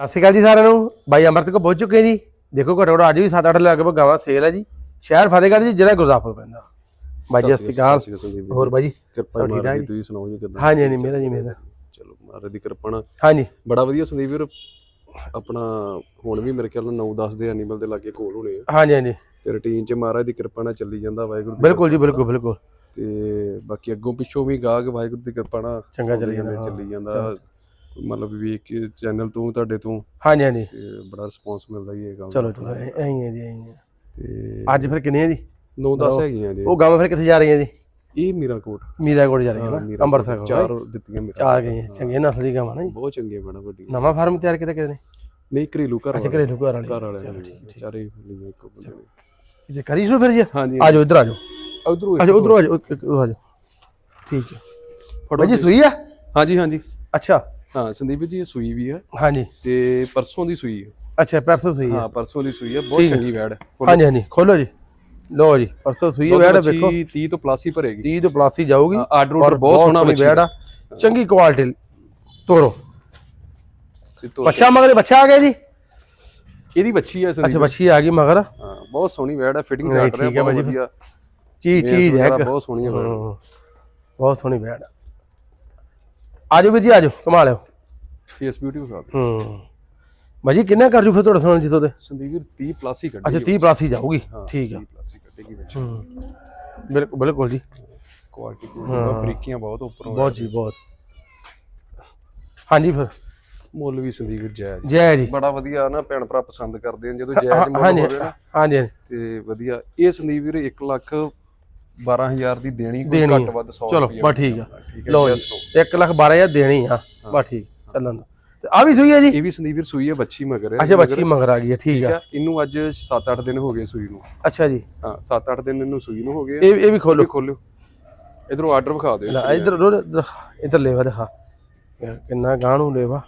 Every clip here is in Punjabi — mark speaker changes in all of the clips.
Speaker 1: ਸਤਿ ਸ਼੍ਰੀ ਅਕਾਲ ਜੀ ਸਾਰਿਆਂ ਨੂੰ। ਬਾਈ ਅਮਰਤ ਕੋ ਪਹੁੰਚ ਚੁੱਕੇ ਜੀ। ਦੇਖੋ ਘੱਟੋ ਘੱਟ ਅੱਜ ਵੀ 7-8 ਲਗਭਗ ਗਾਵਾਂ ਸੇਲ ਹੈ ਜੀ। ਸ਼ਹਿਰ ਫਤਿਹਗੜ੍ਹ ਜੀ ਜ਼ਿਲ੍ਹਾ ਗੁਰਦਾਸਪੁਰ ਪੈਂਦਾ। ਬਾਈ ਜੀ ਸਤਿ ਸ਼੍ਰੀ ਅਕਾਲ। ਹੋਰ ਬਾਈ
Speaker 2: ਕਿਰਪਾ ਮਾਰ
Speaker 1: ਜੀ?
Speaker 2: ਤੁਸੀਂ ਸੁਣਾਓ ਜੀ ਕਿਦਾਂ?
Speaker 1: ਹਾਂਜੀ ਹਾਂਜੀ ਮੇਰਾ ਜੀ ਮੇਰਾ।
Speaker 2: ਚਲੋ ਮਹਾਰਾਜ ਦੀ ਕਿਰਪਾ ਨਾਲ।
Speaker 1: ਹਾਂਜੀ।
Speaker 2: ਬੜਾ ਵਧੀਆ ਸੰਦੀਪ ਵੀਰ ਆਪਣਾ ਹੁਣ ਵੀ ਮੇਰੇ ਖਿਆਲ ਨਾਲ 9-10 ਦੇ ਐਨੀਮਲ ਦੇ ਲਾਗੇ ਕੋਲ ਹੋਣੇ ਆ।
Speaker 1: ਹਾਂਜੀ ਹਾਂਜੀ।
Speaker 2: ਤੇ ਰੁਟੀਨ 'ਚ ਮਹਾਰਾਜ ਦੀ ਕਿਰਪਾ ਨਾਲ ਚੱਲੀ ਜਾਂਦਾ ਵਾਹਿਗੁਰੂ
Speaker 1: ਬਿਲਕੁਲ ਜੀ ਬਿਲਕੁਲ ਬਿਲਕੁਲ।
Speaker 2: ਤੇ ਬਾਕੀ ਅੱਗੋਂ ਪਿੱਛੋਂ ਵੀ ਗਾਹਕ ਵਾਹਿਗੁਰੂ ਦੀ ਕਿਰਪਾ ਨਾਲ
Speaker 1: ਚੰਗਾ ਚੱਲੀ ਜਾਂਦਾ,
Speaker 2: ਚੱਲੀ ਜਾਂਦਾ। ਮਤਲਬ ਵੇਖ ਕੇ ਚੈਨਲ ਤੋਂ ਤੁਹਾਡੇ ਤੋਂ
Speaker 1: ਹਾਂਜੀ ਹਾਂਜੀ।
Speaker 2: ਤੇ ਬੜਾ ਰਿਸਪੌਂਸ ਮਿਲਦਾ ਜੀ ਇਹ ਗੱਲ
Speaker 1: ਚਲੋ ਚਲੋ ਐਂ ਐਂ ਹੀ ਹੈ ਜੀ ਐਂ ਹੀ ਹੈ।
Speaker 2: ਤੇ
Speaker 1: ਅੱਜ ਫਿਰ ਕਿੰਨੇ ਆ ਜੀ
Speaker 2: 9-10 ਹੈਗੀਆਂ ਜੀ।
Speaker 1: ਉਹ ਗਾਵਾਂ ਫਿਰ ਕਿੱਥੇ ਜਾ ਰਹੀਆਂ ਜੀ?
Speaker 2: ਇਹ ਮੇਰਾ ਕੋਟ
Speaker 1: ਮੀਰਾ ਕੋਲ ਜਾ ਰਹੀਆਂ ਨਾ ਅੰਮ੍ਰਿਤਸਰ ਕੋਲ।
Speaker 2: ਚਾਰ ਦਿੱਤੀਆਂ ਮੇਰਾ
Speaker 1: ਚਾਰ ਗਈਆਂ ਚੰਗੇ ਨਸਲ ਦੀ ਗਾਵਾਂ ਨਾ ਜੀ।
Speaker 2: ਬਹੁਤ ਚੰਗੀਆਂ ਬੜਾ ਵੱਡੀਆਂ।
Speaker 1: ਨਵਾਂ ਫਾਰਮ ਤਿਆਰ ਕੀਤਾ ਕਿਤੇ ਨੇ?
Speaker 2: ਨਹੀਂ ਘਰੇਲੂ ਘਰ
Speaker 1: ਅੱਛਾ ਘਰੇਲੂ ਘਰ ਵਾਲੇ।
Speaker 2: ਘਰ ਵਾਲੇ ਚਾਰੇ ਲਈਆਂ ਇੱਕ ਬੰਦੇ ਨੇ।
Speaker 1: ਜੇ ਕਰੀ ਸ਼ੁਰੂ ਫਿਰ ਜੀ?
Speaker 2: ਹਾਂਜੀ
Speaker 1: ਆਜੋ ਇੱਧਰ ਆਜੋ
Speaker 2: ਉਧਰੋਂ
Speaker 1: ਆਜੋ ਉਧਰੋਂ। ਆਜੋ ਉਧਰੋਂ ਆਜੋ ਠੀਕ ਹੈ। ਬਾਈ ਜੀ ਸੂਈ ਆ?
Speaker 2: ਹਾਂਜੀ ਹਾਂਜੀ।
Speaker 1: ਅੱਛਾ।
Speaker 2: ਹਾਂ ਸੰਦੀਪ ਜੀ ਇਹ ਸੂਈ ਵੀ ਹੈ
Speaker 1: ਹਾਂਜੀ।
Speaker 2: ਤੇ ਪਰਸੋਂ ਦੀ ਸੂਈ ਹੈ
Speaker 1: ਅੱਛਾ ਪਰਸੋਂ ਸੂਈ ਹੈ
Speaker 2: ਹਾਂ ਪਰਸੋਂ ਦੀ ਸੂਈ ਹੈ ਬਹੁਤ ਚੰਗੀ ਵੈੜ ਹੈ
Speaker 1: ਹਾਂਜੀ ਹਾਂਜੀ। ਖੋਲੋ ਜੀ। ਲਓ ਜੀ ਪਰਸੋਂ ਸੂਈ ਹੈ ਵੈੜ ਵੇਖੋ।
Speaker 2: 30 ਤੋਂ ਪਲੱਸ ਹੀ ਭਰੇਗੀ।
Speaker 1: 30 ਤੋਂ ਪਲੱਸ ਹੀ ਜਾਊਗੀ
Speaker 2: ਆਰਡਰ ਆਰਡਰ ਬਹੁਤ ਸੋਹਣਾ
Speaker 1: ਸੋਹਣੀ ਵੈੜ ਆ। ਚੰਗੀ ਕੁਆਲਿਟੀ। ਤੋਰੋ।
Speaker 2: ਬੱਚੀ
Speaker 1: ਬੱਚਾ ਮਗਰ ਬੱਚਾ ਆ ਗਿਆ ਜੀ?
Speaker 2: ਇਹਦੀ ਬੱਚੀ ਹੈ ਸੰਦੀਪ।
Speaker 1: ਅੱਛਾ ਬੱਚੀ ਆ ਗਈ ਮਗਰ।
Speaker 2: ਹਾਂ ਬਹੁਤ ਸੋਹਣੀ ਵੈੜ ਹੈ ਫਿਟਿੰਗ
Speaker 1: ਨਹੀਂ,
Speaker 2: ਚੱਲ ਰਿਹਾ
Speaker 1: ਠੀਕ ਹੈ
Speaker 2: ਬਹੁਤ। ਵਧੀਆ।
Speaker 1: ਚੀਜ਼ ਚੀਜ਼ ਹੈ ਇੱਕ।
Speaker 2: ਬਹੁਤ ਸੋਹਣੀ ਹੈ ਵੈੜ
Speaker 1: ਹੂੰ। ਬਹੁਤ ਸੋਹਣੀ ਵੈੜ ਆ। ਆਜੋ ਵੀਰ ਜੀ ਆਜੋ ਕਮਾ ਲਿਓ।
Speaker 2: ਫੇਸ ਬਿਊਟੀ ਵਿਖਾ ਦਿਓ।
Speaker 1: ਹੂੰ। ਬਾਜੀ ਕਿੰਨਾ ਕਰ ਜੂ ਫਿਰ ਤੁਹਾਡਾ ਸੁਣਨ ਜਿੱਤੋਂ ਤੇ
Speaker 2: ਸੰਦੀਪ ਵੀਰ 30 ਪਲੱਸ ਹੀ ਕੱਢੀ
Speaker 1: ਅੱਛਾ 30 ਪਲੱਸ ਹੀ ਜਾਊਗੀ। ਠੀਕ ਆ।
Speaker 2: 30 ਪਲੱਸ ਹੀ ਕੱਢੇਗੀ ਵਿੱਚ।
Speaker 1: ਹੂੰ। ਬਿਲਕੁਲ ਬਿਲਕੁਲ ਜੀ।
Speaker 2: ਕੁਆਲਿਟੀ ਬਹੁਤ ਬਰੀਕੀਆਂ ਬਹੁਤ ਉੱਪਰੋਂ
Speaker 1: ਬਹੁਤ ਜੀ ਬਹੁਤ। ਹਾਂਜੀ ਫਿਰ।
Speaker 2: ਮੁੱਲ ਵੀ ਸੰਦੀਪ ਵੀਰ ਜਾਇਜ਼
Speaker 1: ਜੈ ਜੀ।
Speaker 2: ਬੜਾ ਵਧੀਆ ਨਾ ਭੈਣ ਭਰਾ ਪਸੰਦ ਕਰਦੇ ਆ ਜਦੋਂ ਜਾਇਜ਼ ਮੁੱਲ
Speaker 1: ਹਾਂਜੀ
Speaker 2: ਹੋਵੇ ਨਾ।
Speaker 1: ਹਾਂਜੀ।
Speaker 2: ਤੇ ਵਧੀਆ। ਇਹ ਸੰਦੀਪ ਵੀਰ 1 ਲੱਖ 12000 ਦੀ ਦੇਣੀ ਕੋਈ
Speaker 1: ਦੇਣੀ
Speaker 2: ਘੱਟ। ਵੱਧ 100
Speaker 1: ਚਲੋ ਬਸ ਠੀਕ ਆ।
Speaker 2: ਹੈ
Speaker 1: ਲਓ ਜੀ
Speaker 2: no।
Speaker 1: 1 ਲੱਖ 12000 ਦੇਣੀ ਆ। ਬਸ ਠੀਕ ਚੱਲਣ ਦੋ। ਤੇ ਆ ਵੀ ਸੂਈ ਹੈ ਜੀ?
Speaker 2: ਇਹ ਵੀ ਸੰਦੀਪ ਵੀਰ ਸੂਈ ਹੈ ਬੱਚੀ ਮਗਰ ਹੈ
Speaker 1: ਅੱਛਾ ਬੱਚੀ ਮਗਰ ਆ ਗਈ ਹੈ ਠੀਕ ਆ।
Speaker 2: ਇਹਨੂੰ ਅੱਜ 7-8 ਦਿਨ ਹੋ ਗਏ ਸੂਈ ਨੂੰ।
Speaker 1: ਅੱਛਾ ਜੀ।
Speaker 2: ਹਾਂ 7-8 ਦਿਨ ਇਹਨੂੰ ਸੂਈ ਨੂੰ ਹੋ ਗਏ।
Speaker 1: ਇਹ ਇਹ ਵੀ ਖੋਲੋ।
Speaker 2: ਖੋਲਿਓ ਇਧਰੋਂ ਆਰਡਰ ਵਿਖਾ ਦਿਓ
Speaker 1: ਲੈ ਇਧਰ ਇਧਰ ਲੈਵਾ ਦਿਖਾ। ਕਿੰਨਾ ਗਾਣੂ ਲੈਵਾ।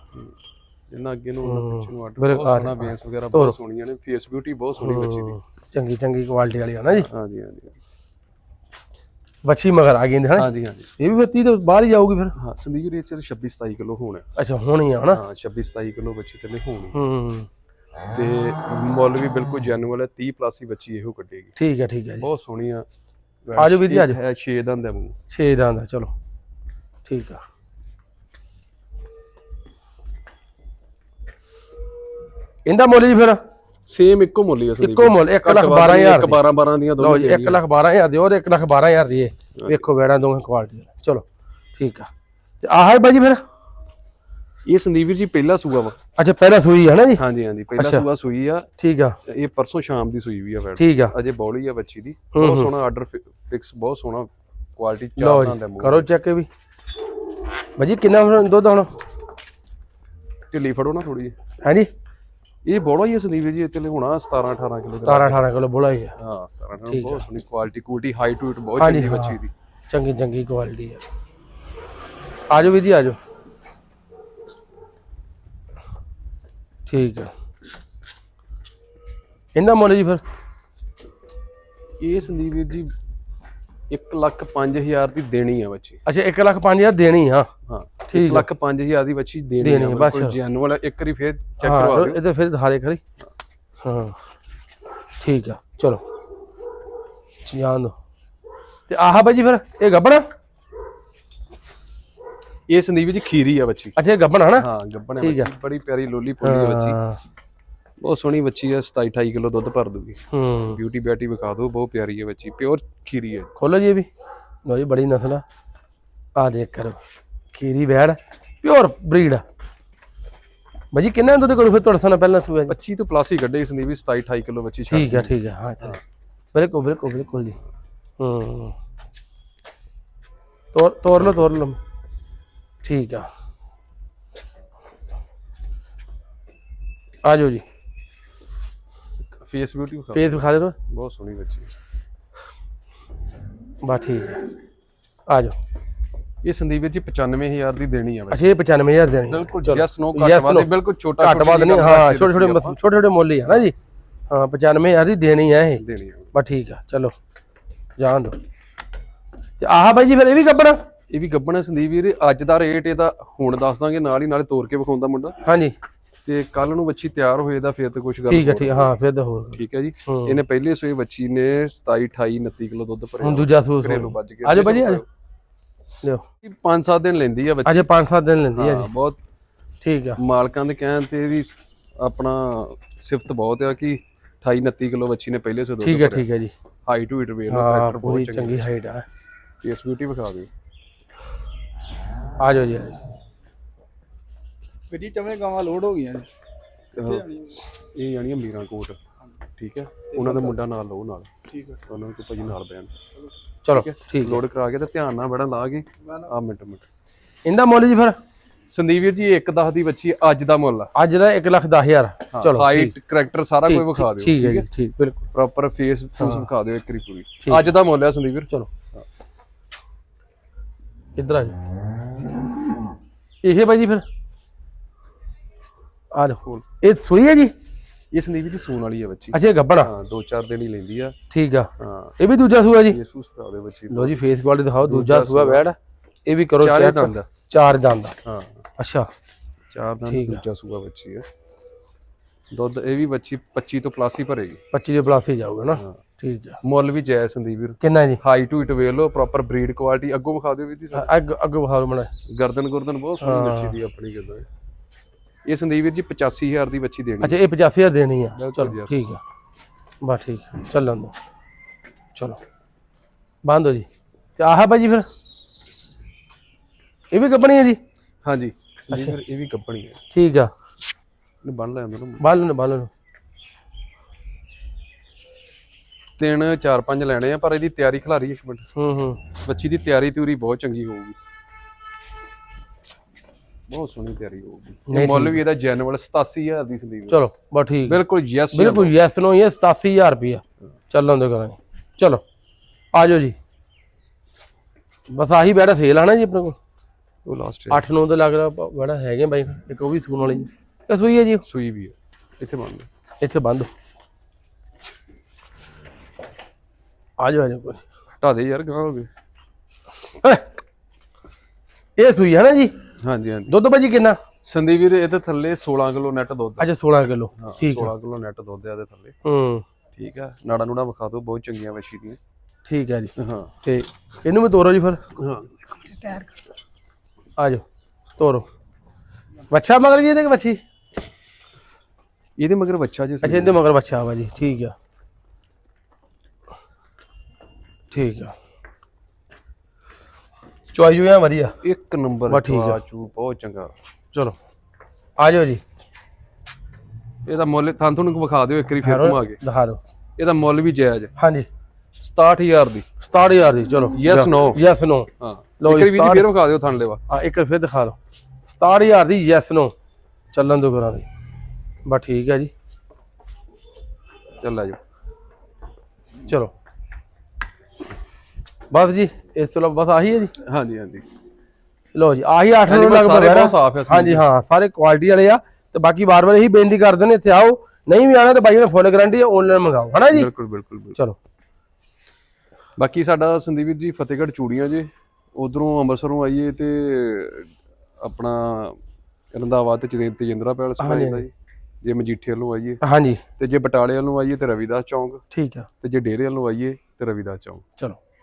Speaker 2: ਜਿੰਨਾ ਅੱਗੇ ਨੂੰ ਉਹਨਾਂ ਪਿੱਛੇ ਨੂੰ ਆਰਡਰ ਬਹੁਤ ਸੋਹਣਾ ਬੇਸ ਵਗੈਰਾ ਬਹੁਤ ਸੋਹਣੀਆਂ ਨੇ। ਫੇਸ ਬਿਊਟੀ ਬਹੁਤ ਸੋਹਣੀ ਬੱਚੀ ਦੀ।
Speaker 1: ਚੰਗੀ ਚੰਗੀ ਕੁਆਲਿਟੀ ਵਾਲੀ ਆ ਨਾ ਜੀ।
Speaker 2: ਹਾਂਜੀ ਹਾਂਜੀ।
Speaker 1: ਬੱਚੀ ਮਗਰ ਆ ਗਈ ਨੇ ਹਨਾ?
Speaker 2: ਹਾਂਜੀ ਹਾਂਜੀ।
Speaker 1: ਇਹ ਵੀ ਫਿਰ 30 ਤੋਂ ਬਾਹਰ ਹੀ ਜਾਊਗੀ ਫਿਰ?
Speaker 2: ਹਾਂ ਸੰਦੀਪ ਵੀਰ ਇਹ ਚ 26-27 ਕਿਲੋ ਹੋਣਾ
Speaker 1: ਅੱਛਾ ਹੋਣੀ ਆ ਹਨਾ?
Speaker 2: ਹਾਂ 26-27 ਕਿਲੋ ਬੱਚੀ ਤੇ ਨਹੀਂ ਹੋਣੀ।
Speaker 1: ਹੂੰ।
Speaker 2: ਤੇ ਮੁੱਲ ਵੀ ਬਿਲਕੁਲ ਜੈਨੂਅਲ ਹੈ 30 ਪਲੱਸ ਹੀ ਬੱਚੀ ਇਹੋ ਕੱਢੇਗੀ।
Speaker 1: ਠੀਕ ਹੈ ਠੀਕ ਹੈ ਜੀ।
Speaker 2: ਬਹੁਤ ਸੋਹਣੀ ਆ।
Speaker 1: ਆਜੋ ਵੀਰ ਜੀ, ਆਜੋ।
Speaker 2: ਹੈ 6 ਦੰਦ ਹੈ ਮੂੰਹ
Speaker 1: 6 ਦਾ ਦਾ ਚਲੋ। ਠੀਕ ਆ। ਇਹਦਾ ਮੁੱਲ ਜੀ ਫਿਰ?
Speaker 2: ਸੇਮ ਇੱਕੋ ਮੁੱਲ ਹੀ ਆ ਸੰਦੀਪ
Speaker 1: ਇੱਕੋ ਮੁੱਲ 1 ਲੱਖ 12000
Speaker 2: ਇੱਕ 12 12 ਦੀਆਂ
Speaker 1: ਲਓ
Speaker 2: ਦੋਨੋਂ
Speaker 1: ਜੀ 1 ਲੱਖ 12000 ਦੀ ਔਰ 1 ਲੱਖ 12000 ਦੀ ਇਹ। ਵੇਖੋ ਵੇੜਾ ਦੋਵੇਂ ਕੁਆਲਿਟੀ ਚਲੋ ਠੀਕ ਆ। ਤੇ ਆਹ ਹੈ ਬਾਜੀ ਫਿਰ?
Speaker 2: ਇਹ ਸੰਦੀਪ ਜੀ ਪਹਿਲਾ ਸੂਆ ਵਾ।
Speaker 1: ਅੱਛਾ ਪਹਿਲਾਂ ਸੂਈ ਹੈ ਨਾ ਜੀ?
Speaker 2: ਹਾਂਜੀ ਹਾਂਜੀ ਪਹਿਲਾ ਸੂਆ ਸੂਈ ਆ।
Speaker 1: ਠੀਕ ਆ।
Speaker 2: ਇਹ ਪਰਸੋਂ ਸ਼ਾਮ ਦੀ ਸੂਈ ਵੀ ਆ ਵੈਡ
Speaker 1: ਠੀਕ ਆ।
Speaker 2: ਅਜੇ ਬੌਲੀ ਆ ਬੱਚੀ ਦੀ। ਬਹੁਤ ਸੋਹਣਾ ਆਰਡਰ ਫਿਕਸ ਬਹੁਤ ਸੋਹਣਾ ਕੁਆਲਿਟੀ ਚਾਰ ਦਾ ਮੂੰਹ
Speaker 1: ਕਰੋ ਚੈੱਕ ਵੀ। ਬਾਜੀ ਕਿੰਨਾ ਦੁੱਧ ਹੁਣ?
Speaker 2: ਢਿੱਲੀ ਫੜੋ ਨਾ ਥੋੜੀ
Speaker 1: ਹੈ ਜੀ?
Speaker 2: ਇਹ ਬੋੜਾ ਹੀ ਆ ਸੰਦੀਪ ਜੀ ਇੱਥੇ ਹੋਣਾ 17 18 ਕਿਲੋ
Speaker 1: 17 18 ਕਿਲੋ ਬੋਲਾ ਹੀ ਆ
Speaker 2: ਹਾਂ 17 18 ਬਹੁਤ ਸੋਹਣੀ ਕੁਆਲਿਟੀ ਕੁਆਲਿਟੀ ਹਾਈਟ ਹੂਟ ਬਹੁਤ ਚੰਗੀ ਬੱਚੀ ਦੀ।
Speaker 1: ਚੰਗੀ ਚੰਗੀ ਕੁਆਲਿਟੀ ਆ ਆਜੋ ਵੀਰ ਜੀ ਆਜੋ। ਠੀਕ ਆ ਇਹਦਾ ਮੁੱਲ ਜੀ ਫਿਰ?
Speaker 2: ਇਹ ਸੰਦੀਪ ਵੀਰ ਜੀ 1 ਲੱਖ 5000 ਦੀ ਦੇਣੀ ਆ ਬੱਚੀ।
Speaker 1: ਅੱਛਾ 1 ਲੱਖ 5000 ਦੇਣੀ ਆ?
Speaker 2: ਹਾਂ 1 ਲੱਖ 5000 ਦੀ ਬੱਚੀ ਦੇਣੀ ਆ ਬਿਲਕੁਲ। ਜੈਨੂਅਲ ਇੱਕ ਵਾਰੀ ਫੇਰ ਚੈੱਕ ਕਰਵਾ ਦਿਓ।
Speaker 1: ਇਹਦੇ ਫਿਰ ਦਿਖਾ ਦੇ ਖਰੀ ਹਾਂ ਠੀਕ ਆ ਚਲੋ। ਦੋ। ਤੇ ਆਹ ਬਾਜੀ ਫਿਰ ਇਹ ਗੱਬਣਾ?
Speaker 2: ਇਹ ਸੰਦੀਪ ਜੀ ਖੀਰੀ ਆ ਬੱਚੀ।
Speaker 1: ਅੱਛਾ ਇਹ ਗੱਬਣਾ ਹਨਾ
Speaker 2: ਹਾਂ ਗੱਬਣ ਹੈ ਬੱਚੀ ਬੜੀ ਪਿਆਰੀ ਲੋਲੀ ਪੋਲੀ ਹੈ ਬੱਚੀ। ਬਹੁਤ ਸੋਹਣੀ ਬੱਚੀ ਹੈ 27 28 ਕਿਲੋ ਦੁੱਧ ਭਰ ਦੂਗੀ।
Speaker 1: ਹੂੰ।
Speaker 2: ਬਿਊਟੀ ਬਿਊਟੀ ਵਿਖਾ ਦਿਓ ਬਹੁਤ ਪਿਆਰੀ ਹੈ ਬੱਚੀ ਪਿਓਰ ਖੀਰੀ ਹੈ
Speaker 1: ਖੋਲੋ ਜੀ ਇਹ ਵੀ। ਲੋ ਜੀ ਬੜੀ ਨਸਲ ਆ। ਆ ਦੇਖ ਕਰੋ ਖੀਰੀ ਵੈੜ ਪਿਓਰ ਬਰੀਡ ਆ। ਬਾਜੀ ਕਿੰਨਾ ਦੁੱਧ ਕਰੂ ਫਿਰ ਤੁਹਾਡੇ ਸਾਹਮਣੇ ਪਹਿਲਾਂ ਸੂਆ ਜੀ?
Speaker 2: 25 ਤੋਂ ਪਲੱਸ ਹੀ ਕੱਢੇ ਸੰਦੀਪ ਜੀ 27 28 ਕਿਲੋ ਬੱਚੀ ਛੱਡ
Speaker 1: ਠੀਕ ਆ ਠੀਕ ਆ ਹਾਂ ਚਲੋ। ਬਿਲਕੁਲ ਬਿਲਕੁਲ ਬਿਲਕੁਲ ਜੀ। ਹੂੰ। ਤੋਰ ਤੋਰ ਲਓ ਤੋਰ ਲਓ। ਠੀਕ ਆ। ਆ ਜਾਓ ਜੀ।
Speaker 2: ਫੇਸ ਬਿਊਟੀ ਵਿਖਾ
Speaker 1: ਫੇਸ ਵਿਖਾ ਦਿਓ।
Speaker 2: ਬਹੁਤ ਸੋਹਣੀ ਬੱਚੀ
Speaker 1: ਬਾ ਠੀਕ ਆ ਆ ਜਾਓ।
Speaker 2: ਇਹ ਸੰਦੀਪ ਜੀ 95000 ਦੀ ਦੇਣੀ ਆ
Speaker 1: ਅੱਛਾ ਇਹ 95000 ਦੇਣੀ
Speaker 2: ਬਿਲਕੁਲ। ਜੈਸ ਨੋ
Speaker 1: Yes,
Speaker 2: ਘੱਟ ਵਾਦੇ
Speaker 1: no।
Speaker 2: ਬਿਲਕੁਲ ਛੋਟਾ
Speaker 1: ਘੱਟ ਵੱਧ ਨਹੀਂ ਹਾਂ ਛੋਟੇ ਛੋਟੇ ਛੋਟੇ ਛੋਟੇ ਮੁੱਲ ਹੀ ਆ ਨਾ ਜੀ। ਹਾਂ 95000 ਦੀ ਦੇਣੀ ਆ ਇਹ।
Speaker 2: ਦੇਣੀ ਆ।
Speaker 1: ਬਸ ਠੀਕ ਆ ਚਲੋ। ਜਾਣ ਦੋ ਤੇ ਆਹ ਬਾਈ ਜੀ ਫਿਰ ਇਹ ਵੀ ਕੱਪੜਾ
Speaker 2: ਇਹ ਵੀ ਗੱਬਣਾ ਸੰਦੀਪ ਵੀਰ ਅੱਜ ਦਾ ਰੇਟ ਇਹਦਾ ਹੁਣ ਦੱਸ ਦਾਂਗੇ ਨਾਲ ਹੀ ਨਾਲੇ ਤੋਰ ਕੇ ਵਿਖਾਉਂਦਾ ਮੁੰਡਾ।
Speaker 1: ਹਾਂਜੀ।
Speaker 2: ਤੇ ਕੱਲ ਨੂੰ ਬੱਚੀ ਤਿਆਰ ਹੋਏ ਦਾ ਫਿਰ ਤੇ ਕੁਝ ਗੱਲ
Speaker 1: ਠੀਕ ਹੈ ਠੀਕ ਹਾਂ। ਫਿਰ ਤਾਂ ਹੋਰ
Speaker 2: ਠੀਕ ਹੈ ਜੀ। ਇਹਨੇ ਪਹਿਲੇ ਸੂਏ ਬੱਚੀ ਨੇ 27 28 29 ਕਿਲੋ ਦੁੱਧ ਭਰਿਆ
Speaker 1: ਹੁਣ ਦੂਜਾ ਸੂਸ
Speaker 2: ਘਰੇਲੂ ਵੱਜ ਕੇ
Speaker 1: ਆਜੋ ਭਾਜੀ ਆਜੋ ਲਿਓ
Speaker 2: 5-7 ਦਿਨ ਲੈਂਦੀ ਆ ਬੱਚੀ।
Speaker 1: ਅਜੇ 5-7 ਦਿਨ ਲੈਂਦੀ ਹੈ
Speaker 2: ਹਾਂ, ਬਹੁਤ
Speaker 1: ਠੀਕ ਆ।
Speaker 2: ਮਾਲਕਾਂ ਦੇ ਕਹਿਣ ਤੇ ਇਹਦੀ ਸ- ਆਪਣਾ ਸਿਫਤ ਬਹੁਤ ਆ ਕਿ 28 29 ਕਿਲੋ ਬੱਚੀ ਨੇ ਪਹਿਲੇ ਸੂਏ ਦੁੱਧ
Speaker 1: ਠੀਕ ਹੈ ਠੀਕ ਹੈ ਜੀ।
Speaker 2: ਹਾਈਟ ਟੂ ਇਟ ਵੇਲ
Speaker 1: ਹਾਂ
Speaker 2: ਫੈਕਟਰ
Speaker 1: ਪੂਰੀ
Speaker 2: ਬਹੁਤ
Speaker 1: ਚੰਗੀ ਹਾਈਟ ਆ।
Speaker 2: ਇਸ ਬਿਊਟੀ ਵਿਖਾ ਦਿਓ।
Speaker 1: ਆ ਜਾਓ ਜੀ ਆ
Speaker 3: ਜੀ ਚਵੇਂ ਗਾਵਾਂ ਲੋਡ ਹੋ ਗਈਆਂ ਜੀ
Speaker 2: ਇਹ ਜਾਣੀ ਮੀਰਾਂ ਕੋਟ ਠੀਕ ਹੈ? ਉਹਨਾਂ ਦਾ ਮੁੰਡਾ ਨਾਲ ਲਓ ਨਾਲ।
Speaker 3: ਠੀਕ ਹੈ
Speaker 2: ਉਹਨਾਂ ਨੂੰ ਕਹੋ ਭਾਜੀ ਨਾਲ ਬੈਣ
Speaker 1: ਚਲੋ। ਠੀਕ
Speaker 2: ਲੋਡ ਕਰਾ ਕੇ ਤੇ ਧਿਆਨ ਨਾਲ ਬੜਾ ਲਾ ਕੇ। ਆ ਮਿੰਟ ਮਿੰਟ।
Speaker 1: ਇਹਦਾ ਮੁੱਲ ਜੀ ਫਿਰ?
Speaker 2: ਸੰਦੀਪ ਵੀਰ ਜੀ 110 ਦੀ ਬੱਚੀ ਅੱਜ ਦਾ ਮੁੱਲ ਆ।
Speaker 1: ਅੱਜ ਦਾ 1 ਲੱਖ 10000 ਚਲੋ
Speaker 2: ਹਾਈਟ ਕਰੈਕਟਰ ਸਾਰਾ ਕੁਝ ਵਿਖਾ ਦਿਓ
Speaker 1: ਠੀਕ ਹੈ ਜੀ ਠੀਕ ਬਿਲਕੁਲ।
Speaker 2: ਪ੍ਰੋਪਰ ਫੇਸ ਫੂਸ ਵਿਖਾ ਦਿਓ ਇੱਕ ਵਾਰੀ ਪੂਰੀ। ਅੱਜ ਦਾ ਮੁੱਲ ਆ ਸੰਦੀਪ ਵੀਰ।
Speaker 1: ਚਲੋ। ਇੱਧਰ ਆ ਜਾ ਇਹ ਭਾਈ ਜੀ ਫਿਰ? ਆ ਜਾਓ ਇਹ ਸੂਈ ਹੈ ਜੀ?
Speaker 2: ਇਹ ਸੰਦੀਪ ਜੀ ਸੂਣ ਵਾਲੀ ਆ ਬੱਚੀ।
Speaker 1: ਅੱਛਾ ਇਹ ਗੱਬਣਾ
Speaker 2: ਹਾਂ ਦੋ ਚਾਰ ਦਿਨ ਹੀ ਲੈਂਦੀ ਆ।
Speaker 1: ਠੀਕ ਆ।
Speaker 2: ਹਾਂ।
Speaker 1: ਇਹ ਵੀ ਦੂਜਾ ਸੂਆ ਜੀ?
Speaker 2: ਫੂਸ ਵਿਖਾ ਦਿਓ ਬੱਚੀ
Speaker 1: ਲੋ ਜੀ ਫੇਸ ਕੁਆਲਿਟੀ ਦਿਖਾਓ ਦੂਜਾ ਸੂਆ ਬੈੜ ਇਹ ਵੀ ਕਰੋ
Speaker 2: ਚਾਰੇ
Speaker 1: ਚੈੱਕ
Speaker 2: ਦੰਦ। ਆ।
Speaker 1: ਚਾਰ ਦੰਦ। ਆ।
Speaker 2: ਹਾਂ।
Speaker 1: ਅੱਛਾ।
Speaker 2: ਚਾਰ ਦਿਨ
Speaker 1: ਠੀਕ ਆ।
Speaker 2: ਦੂਜਾ ਸੂਆ ਬੱਚੀ ਆ ਦੁੱਧ ਇਹ ਵੀ ਬੱਚੀ 25 ਤੋਂ ਪਲੱਸ ਹੀ ਭਰੇਗੀ।
Speaker 1: 25 ਦੇ ਪਲੱਸ ਹੀ ਜਾਊਗਾ ਨਾ।
Speaker 2: ਹਾਂ।
Speaker 1: ਠੀਕ ਆ।
Speaker 2: ਮੁੱਲ ਵੀ ਜਾਇਜ਼ ਸੰਦੀਪ ਵੀਰ।
Speaker 1: ਕਿੰਨਾ ਜੀ?
Speaker 2: ਹਾਈ ਟੂ ਇਟ ਵੇਖ ਲਓ ਪ੍ਰੋਪਰ ਬਰੀਡ ਕੁਆਲਿਟੀ ਅੱਗੋਂ ਵਿਖਾ ਦਿਓ ਵੀਰ ਜੀ
Speaker 1: ਅੱਗ ਅੱਗ ਬਹਾਰ ਮਣਾ
Speaker 2: ਗਰਦਨ ਗੁਰਦਨ ਬਹੁਤ ਸੋਹਣੀ ਬੱਚੀ ਦੀ ਆਪਣੀ ਗੱਲਾਂ। ਇਹ ਸੰਦੀਪ ਵੀਰ ਜੀ 85000 ਦੀ ਬੱਚੀ ਦੇਣੀ
Speaker 1: ਅੱਛਾ ਇਹ 85000 ਦੇਣੀ ਆ।
Speaker 2: ਬਿਲਕੁਲ
Speaker 1: ਚਲੋ। ਠੀਕ ਆ। ਬਸ ਠੀਕ ਚੱਲਣ ਦੋ। ਚਲੋ। ਬੰਦ ਹੋ ਜੀ। ਤੇ ਆਹ ਭਾਜੀ ਫਿਰ? ਇਹ ਵੀ ਕੱਪਣੀ ਹੈ ਜੀ?
Speaker 2: ਹਾਂਜੀ। ਸੰਦੀਪ ਵੀਰ ਇਹ ਵੀ ਕੱਪਣੀ ਹੈ
Speaker 1: ਠੀਕ ਆ।
Speaker 2: ਇਹਨੂੰ ਬੰਨ ਲੈ ਅੰਦਰ। ਨੂੰ
Speaker 1: ਬਾਲ ਨੂੰ ਬਾਲ ਨੂੰ
Speaker 2: ਤਿੰਨ ਚਾਰ ਪੰਜ ਲੈਣੇ ਆ ਪਰ ਇਹਦੀ ਤਿਆਰੀ ਖਿਲਾਰੀ ਇੱਕ ਮਿੰਟ।
Speaker 1: ਹੂੰ ਹੂੰ।
Speaker 2: ਬੱਚੀ ਦੀ ਤਿਆਰੀ ਤਿਉਰੀ ਬਹੁਤ ਚੰਗੀ ਹੋਊਗੀ। ਬਹੁਤ ਸੋਹਣੀ ਤਿਆਰੀ ਹੋਊਗੀ। ਮੁੱਲ ਵੀ ਇਹਦਾ ਜੈਨੂਅਲ 87000 ਦੀ ਵੀਰ।
Speaker 1: ਚਲੋ ਬਸ ਠੀਕ।
Speaker 2: ਬਿਲਕੁਲ ਯੈਸ
Speaker 1: ਬਿਲਕੁਲ ਯੈਸ ਨੋ ਇਹ 87000 ਰੁਪਿਆ ਚੱਲਣ ਦੋ ਕਰਾਂਗੇ ਚਲੋ ਆ ਜਾਓ ਜੀ। ਬਸ ਆਹੀ ਬੈੜਾ ਸੇਲ ਆਣਾ ਜੀ ਆਪਣੇ ਕੋਲ।
Speaker 2: ਉਹ ਲਾਸਟ
Speaker 1: 8 9 ਦੇ ਲੱਗ ਰਿਹਾ ਬੜਾ ਹੈਗੇ ਬਾਈ। ਇੱਕ ਉਹ ਵੀ ਸੂਣ ਵਾਲੀ ਜੀ। ਇਹ ਸੂਈ ਹੈ ਜੀ
Speaker 2: ਸੂਈ ਵੀ ਹੈ। ਇੱਥੇ ਲਓ।
Speaker 1: ਇੱਥੇ ਬੰਦ। ਆ ਜਾਓ ਆ ਜਾਓ ਕੋਈ।
Speaker 2: ਹਟਾ ਦੇ ਯਾਰ ਗਾਂ ਹੋ ਗਏ।
Speaker 1: ਇਹ ਸੂਈ ਹੈ ਨਾ ਜੀ।
Speaker 2: ਹਾਂਜੀ ਹਾਂਜੀ।
Speaker 1: ਦੁੱਧ ਭਾਜੀ ਕਿੰਨਾ?
Speaker 2: ਸੰਦੀਪ ਵੀਰ ਇਹਦੇ ਥੱਲੇ 16 ਕਿਲੋ ਨੈਟ ਦੁੱਧ।
Speaker 1: ਅੱਛਾ 16 ਕਿਲੋ।
Speaker 2: ਹਾਂ,
Speaker 1: ਠੀਕ
Speaker 2: 16 ਕਿਲੋ ਨੈਟ ਦੁੱਧ ਆ ਇਹਦੇ ਥੱਲੇ।
Speaker 1: ਹੂੰ।
Speaker 2: ਠੀਕ ਆ। ਨਾੜਾ ਨੂੜਾ ਵਿਖਾ ਦਿਓ ਬਹੁਤ ਚੰਗੀਆਂ ਵੱਛੀ ਦੀਆਂ।
Speaker 1: ਠੀਕ ਹੈ ਜੀ।
Speaker 2: ਹਾਂ।
Speaker 1: ਤੇ ਇਹਨੂੰ ਵੀ ਤੋਰੋ ਜੀ ਫਿਰ।
Speaker 2: ਹਾਂ।
Speaker 1: ਆ ਜਾਓ ਤੋਰੋ। ਬੱਚਾ ਮਗਰ ਜੀ ਇਹਦੇ ਕਿ ਬੱਚੀ
Speaker 2: ਇਹਦੇ ਮਗਰ ਬੱਚਾ ਜੀ
Speaker 1: ਅੱਛਾ ਇਹਦੇ ਮਗਰ ਬੱਚਾ ਵਾ ਜੀ ਠੀਕ ਆ। ਠੀਕ ਆ। ਚੁਆਈ ਹੋਇਆ ਵਧੀਆ।
Speaker 2: ਇੱਕ ਨੰਬਰ
Speaker 1: ਬਸ ਠੀਕ ਆ।
Speaker 2: ਚੂ ਬਹੁਤ ਚੰਗਾ।
Speaker 1: ਚਲੋ ਆ ਜਾਓ ਜੀ।
Speaker 2: ਇਹਦਾ ਮੁੱਲ ਥਾਂ ਤੁਹਾਨੂੰ ਵਿਖਾ ਦਿਓ ਇੱਕ ਵਾਰੀ ਫਿਰ ਘੁਮਾ ਕੇ।
Speaker 1: ਦਿਖਾ ਦਿਓ।
Speaker 2: ਇਹਦਾ ਮੁੱਲ ਵੀ ਜਾਇਜ਼
Speaker 1: ਹਾਂਜੀ।
Speaker 2: 67000 ਦੀ।
Speaker 1: 67000 ਦੀ ਚਲੋ।
Speaker 2: Yes, no?
Speaker 1: ਯੈਸ ਨੋ
Speaker 2: ਹਾਂ।
Speaker 1: ਲਓ
Speaker 2: ਇੱਕ
Speaker 1: ਜੀ,
Speaker 2: ਵਾਰੀ ਵੀ ਫਿਰ ਵਿਖਾ ਦਿਓ ਥਾਂ ਲੈਵਾ
Speaker 1: ਆ ਇੱਕ ਵਾਰ ਫਿਰ ਦਿਖਾ ਦਿਓ। 67000 ਦੀ ਯੈਸ ਨੋ ਚੱਲਣ ਦੋ ਕਰਾਂ ਦੀ ਬਸ ਠੀਕ ਹੈ ਜੀ।
Speaker 2: ਚੱਲ ਆ ਜਾਓ।
Speaker 1: ਚਲੋ। ਬਸ ਜੀ। ਇਸ ਤੋਂ ਇਲਾਵਾ ਬਸ ਆਹੀ ਹੈ ਜੀ?
Speaker 2: ਹਾਂਜੀ ਹਾਂਜੀ।
Speaker 1: ਲੋ ਜੀ ਆਹੀ 8
Speaker 2: ਹਾਂਜੀ,
Speaker 1: ਨੂੰ
Speaker 2: ਬਸ
Speaker 1: ਲਗਭਗ
Speaker 2: ਸਾਰੇ
Speaker 1: ਹੈ ਨਾ?
Speaker 2: ਬਹੁਤ ਸਾਫ਼ ਹੈ
Speaker 1: ਹਾਂਜੀ ਹਾਂ ਸਾਰੇ ਕੁਆਲਿਟੀ ਵਾਲੇ ਆ। ਤੇ ਬਾਕੀ ਵਾਰ-ਵਾਰ ਇਹੀ ਬੇਨਤੀ ਕਰਦੇ ਨੇ ਇੱਥੇ ਆਓ। ਨਹੀਂ ਵੀ ਆਣਾ ਤਾਂ ਬਾਈ ਨੇ ਫੁੱਲ ਗਾਰੰਟੀ ਆਨਲਾਈਨ ਮੰਗਾਓ। ਹਨਾ ਜੀ?
Speaker 2: ਬਿਲਕੁਲ ਬਿਲਕੁਲ।
Speaker 1: ਚਲੋ।
Speaker 2: ਬਾਕੀ ਸਾਡਾ ਸੰਦੀਪ ਜੀ ਫਤਿਹਗੜ੍ਹ ਚੂੜੀਆਂ ਜੇ। ਉਧਰੋਂ ਅੰਮ੍ਰਿਤਸਰੋਂ ਆਈਏ ਤੇ ਆਪਣਾ ਰੰਧਾਵਾ ਤੇ ਚਦੇ ਤੇਜਿੰਦਰਾ ਪੈਲਸ ਪੈ ਜਾਂਦਾ ਜੀ। ਜੇ ਮਜੀਠੇ ਵੱਲੋਂ ਆਈਏ।
Speaker 1: ਹਾਂਜੀ।
Speaker 2: ਤੇ ਜੇ ਬਟਾਲੇ ਵੱਲੋਂ ਆਈਏ ਤੇ ਰਵਿਦਾਸ ਚੌਂਕ।
Speaker 1: ਠੀਕ ਆ।
Speaker 2: ਤੇ ਜੇ ਡੇਰੇ ਵੱਲੋਂ ਆਈਏ ਤੇ ਰਵਿਦਾਸ ਚੌਂਕ।
Speaker 1: ਚਲੋ।